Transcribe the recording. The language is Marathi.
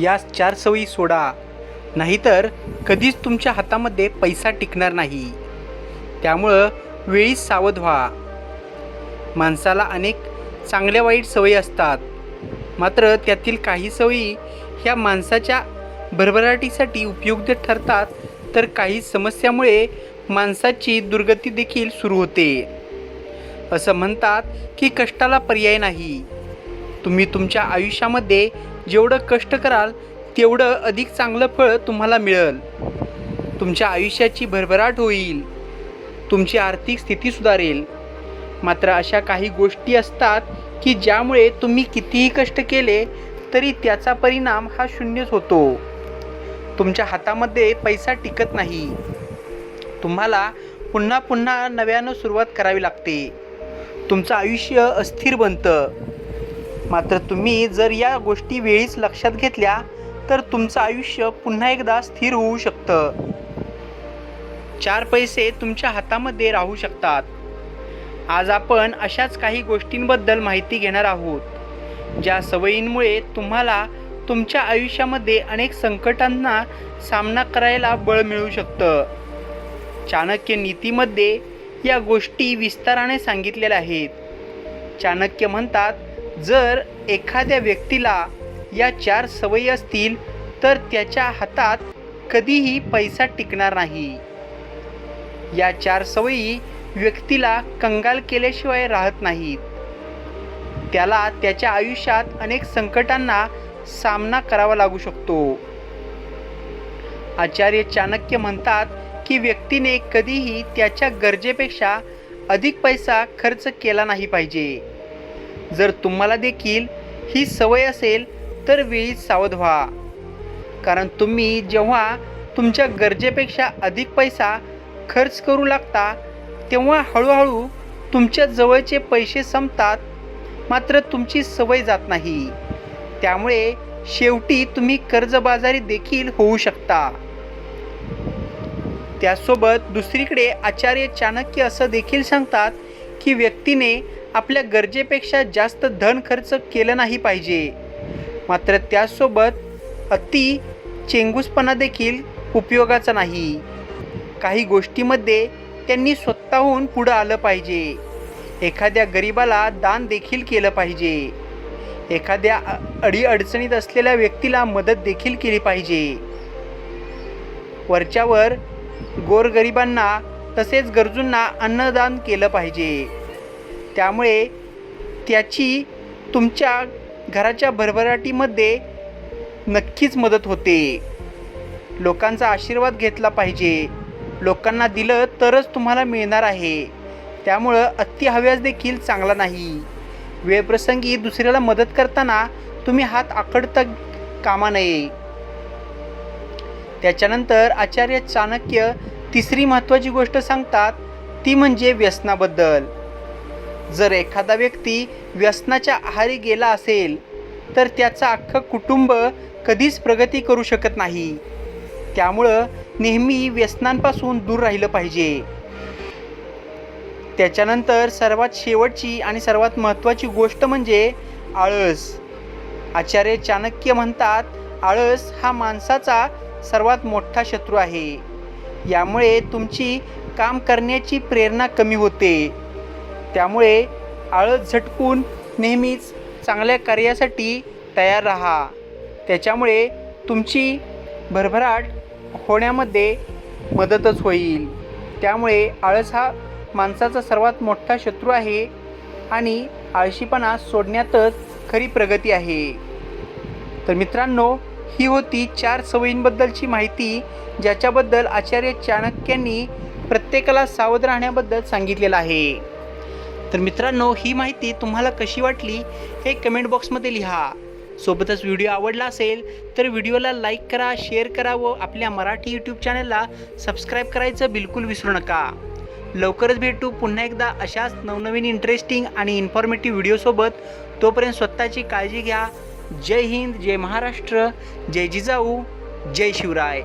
या चार सवयी सोडा. नाहीतर कधीच तुमच्या हातामध्ये पैसा टिकणार नाही. त्यामुळं वेळीच सावध व्हा. माणसाला अनेक चांगल्या वाईट सवयी असतात. मात्र त्यातील काही सवयी ह्या माणसाच्या भरभराटीसाठी उपयुक्त ठरतात तर काही समस्यामुळे माणसाची दुर्गती देखील सुरू होते. असं म्हणतात की कष्टाला पर्याय नाही. तुम्ही तुमच्या आयुष्यामध्ये जेवढं कष्ट कराल तेवढं अधिक चांगलं फळ तुम्हाला मिळेल. तुमच्या आयुष्याची भरभराट होईल. तुमची आर्थिक स्थिती सुधारेल. मात्र अशा काही गोष्टी असतात की ज्यामुळे तुम्ही कितीही कष्ट केले तरी त्याचा परिणाम हा शून्यच होतो. तुमच्या हातामध्ये पैसा टिकत नाही. तुम्हाला पुन्हा पुन्हा नव्यानं सुरुवात करावी लागते. तुमचं आयुष्य अस्थिर बनतं. मात्र तुम्ही जर या गोष्टी वेळीच लक्षात घेतल्या तर तुमचं आयुष्य पुन्हा एकदा स्थिर होऊ शकतं. चार पैसे तुमच्या हातामध्ये राहू शकतात. आज आपण अशाच काही गोष्टींबद्दल माहिती घेणार आहोत ज्या सवयींमुळे तुम्हाला तुमच्या आयुष्यामध्ये अनेक संकटांना सामना करायला बळ मिळू शकतं. चाणक्य नीतीमध्ये या गोष्टी विस्ताराने सांगितलेल्या आहेत. चाणक्य म्हणतात जर एखाद्या व्यक्तीला या चार सवयी असतील तर त्याच्या हातात कधीही पैसा टिकणार नाही. या चार सवयी व्यक्तीला कंगाल केल्याशिवाय राहत नाहीत. त्याला त्याच्या आयुष्यात अनेक संकटांना सामना करावा लागू शकतो. आचार्य चाणक्य म्हणतात की व्यक्तीने कधीही त्याच्या गरजेपेक्षा अधिक पैसा खर्च केला नाही पाहिजे. जर तुम्हाला देखील ही सवय असेल तर वेळीच सावध व्हा. कारण तुम्ही जेव्हा तुमच्या गरजेपेक्षा अधिक पैसा खर्च करू लागता तेव्हा हळूहळू तुमच्या जवळचे पैसे संपतात मात्र तुमची सवय जात नाही. त्यामुळे शेवटी तुम्ही कर्जबाजारी देखील होऊ शकता. त्यासोबत दुसरीकडे आचार्य चाणक्य असं देखील सांगतात की व्यक्तीने आपल्या गरजेपेक्षा जास्त धन खर्च केलं नाही पाहिजे. मात्र त्यासोबत अति चेंगूसपणा देखील उपयोगाचा नाही. काही गोष्टीमध्ये त्यांनी स्वतःहून पुढं आलं पाहिजे. एखाद्या गरिबाला दान देखील केलं पाहिजे. एखाद्या अडीअडचणीत असलेल्या व्यक्तीला मदत देखील केली पाहिजे. वरच्यावर गोरगरिबांना तसेच गरजूंना अन्नदान केलं पाहिजे. त्यामुळे त्याची तुमच्या घराच्या भरभराटीमध्ये नक्कीच मदत होते. लोकांचा आशीर्वाद घेतला पाहिजे. लोकांना दिलं तरच तुम्हाला मिळणार आहे. त्यामुळं अतिहव्यास देखील चांगला नाही. वेळप्रसंगी दुसऱ्याला मदत करताना तुम्ही हात आकडता कामा नये. त्याच्यानंतर आचार्य चाणक्य तिसरी महत्त्वाची गोष्ट सांगतात ती म्हणजे व्यसनाबद्दल. जर एखादा व्यक्ती व्यसनाच्या आहारी गेला असेल तर त्याचं अख्खं कुटुंब कधीच प्रगती करू शकत नाही. त्यामुळं नेहमी व्यसनांपासून दूर राहिलं पाहिजे. त्याच्यानंतर सर्वात शेवटची आणि सर्वात महत्त्वाची गोष्ट म्हणजे आळस. आचार्य चाणक्य म्हणतात आळस हा माणसाचा सर्वात मोठा शत्रू आहे. यामुळे तुमची काम करण्याची प्रेरणा कमी होते. त्यामुळे आळस झटकून नेहमीच चांगल्या कार्यासाठी तयार राहा. त्याच्यामुळे तुमची भरभराट होण्यामध्ये मदतच होईल. त्यामुळे आळस हा माणसाचा सर्वात मोठा शत्रू आहे आणि आळशीपणा सोडण्यातच खरी प्रगती आहे. तर मित्रांनो ही होती चार सवयींबद्दलची माहिती ज्याच्याबद्दल आचार्य चाणक्यांनी प्रत्येकाला सावध राहण्याबद्दल सांगितलेलं आहे. तर मित्रांनो ही माहिती तुम्हाला कशी वाटली हे कमेंट बॉक्समध्ये लिहा. सोबतच व्हिडिओ आवडला असेल तर व्हिडिओला लाईक करा शेअर करा व आपल्या मराठी यूट्यूब चॅनलला सबस्क्राईब करायचं बिलकुल विसरू नका. लवकरच भेटू पुन्हा एकदा अशाच नवनवीन इंटरेस्टिंग आणि इन्फॉर्मेटिव्ह व्हिडिओसोबत तोपर्यंत स्वतःची काळजी घ्या. जय हिंद जय महाराष्ट्र जय जिजाऊ जय शिवराय.